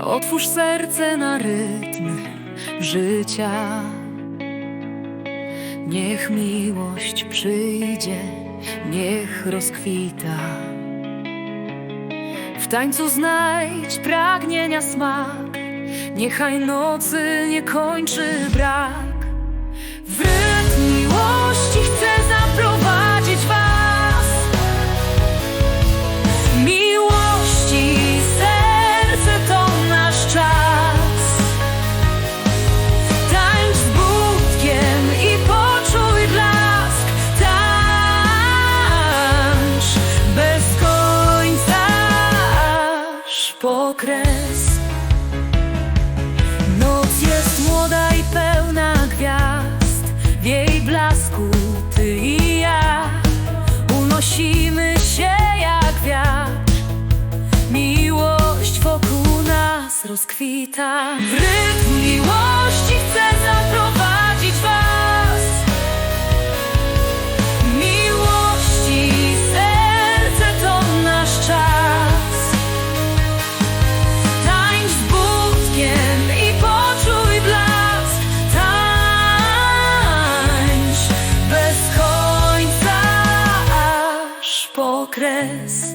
Otwórz serce na rytm życia. Niech miłość przyjdzie, niech rozkwita. W tańcu znajdź pragnienia smak, niechaj nocy nie kończy brak. W kres. Noc jest młoda i pełna gwiazd. W jej blasku ty i ja unosimy się jak wiatr. Miłość wokół nas rozkwita. W rytm miłości aż po kres.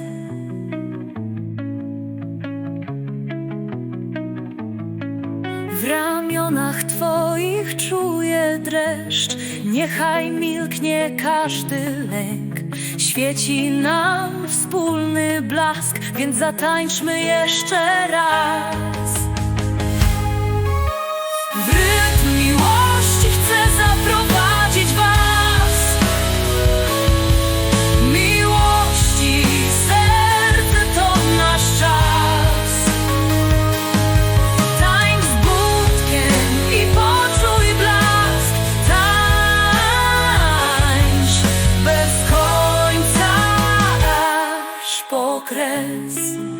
W ramionach Twoich czuję dreszcz, niechaj milknie każdy lęk. Świeci nam wspólny blask, więc zatańczmy jeszcze raz. okres.